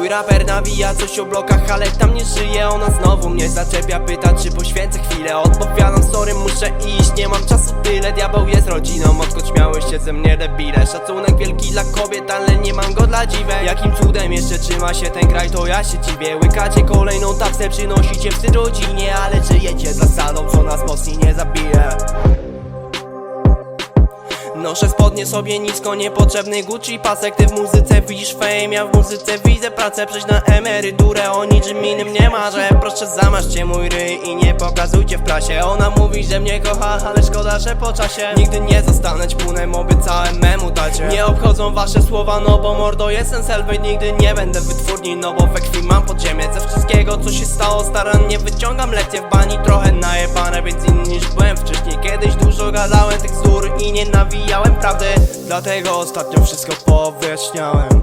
raper nawija coś o blokach, ale tam nie żyje Ona znowu mnie zaczepia, pyta czy poświęcę chwilę Odpowiadam sorry, muszę iść, nie mam czasu tyle Diabeł jest rodziną, odkąd śmiałeś się ze mnie debile. Szacunek wielki dla kobiet, ale nie mam go dla dziwek. Jakim cudem jeszcze trzyma się ten kraj, to ja się dziwię. Łykacie kolejną tapsę, przynosicie wstyd rodzinie Ale sobie nisko, niepotrzebny Gucci pasek Ty w muzyce widzisz fame, ja w muzyce widzę pracę Przejść na emeryturę, niczym innym nie marzę Proszę zamaszcie mój ryj i nie pokazujcie w prasie. Ona mówi, że mnie kocha, ale szkoda, że po czasie. Nigdy nie zostanę ćpunem, obiecałem memu dacie. Nie obchodzą wasze słowa, no bo mordo jestem selwy Nigdy nie będę wytwórni, no bo we krwi mam podziemie. Ze wszystkiego co się stało starannie wyciągam lekcje w bani Trochę najebane, więc inny niż byłem wcześniej. Kiedyś dużo gadałem tych zur i nie nawijałem prawdy. Dlatego ostatnio wszystko powyjaśniałem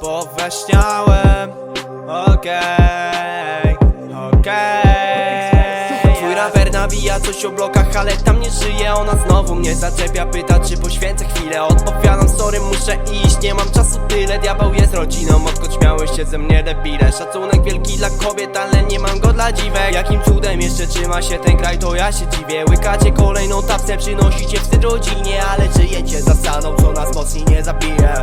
Powyjaśniałem Okej, okej. Twój raper nawija coś o blokach, ale tam nie żyje Ona znowu mnie zaczepia, pyta czy poświęcę chwilę. Odpowiadam sorry, muszę iść, nie mam czasu tyle. Diabeł jest rodziną, odkąd śmiałeś się ze mnie debile. Szacunek wielki dla kobiet, ale nie mam go dla dziwek. Jakim cudem jeszcze trzyma się ten kraj, to ja się dziwię. Łykacie kolejną tapsę, przynosicie wstyd rodzinie Ale żyjecie zasadą, co nas mocniej nie zabije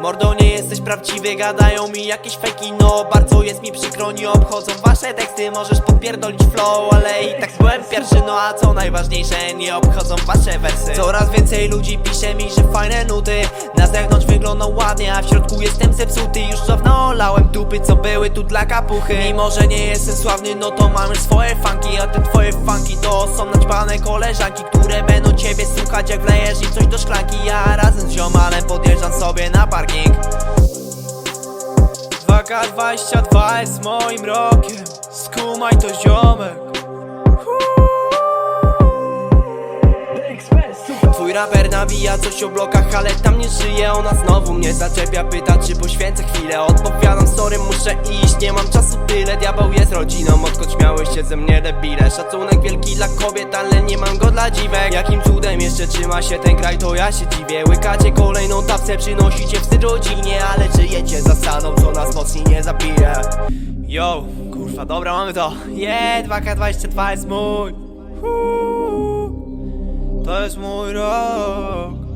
Mordo nie jesteś prawdziwy, gadają mi jakieś fejki No bardzo jest mi przykro, nie obchodzą wasze teksty. Możesz podpierdolić flow, ale i tak byłem pierwszy. No a co najważniejsze, nie obchodzą wasze wersy. Coraz więcej ludzi pisze mi, że fajne nuty Na zewnątrz wyglądam ładnie, a w środku jestem zepsuty. Już dawno olałem dupy, co były tu dla kapuchy. Mimo, że nie jestem sławny, no to mamy swoje funki. A te twoje funki to są naćpane koleżanki Które będą ciebie słuchać, jak wlejesz im coś do szklanki. Ja razem z ziomalem podjeżdżam 2K22 jest moim rokiem. Skumaj to ziomek Twój raper nawija coś o blokach, ale tam nie żyje Ona znowu mnie zaczepia, pyta czy poświęcę chwilę. Odpowiadam sorry, muszę iść, nie mam czasu tyle. Diabeł jest rodziną, odkąd śmiałeś się ze mnie debile. Szacunek wielki dla kobiet, ale nie mam go dla dziwek. Jakim cudem jeszcze trzyma się ten kraj, to ja się dziwię. Łykacie kolejną tapsę, przynosicie wstyd rodzinie Ale żyjecie zasadą, co nas mocniej nie zabije. Yo, kurwa, dobra, mamy to. Yeah, 2K22 jest mój. To jest mój rok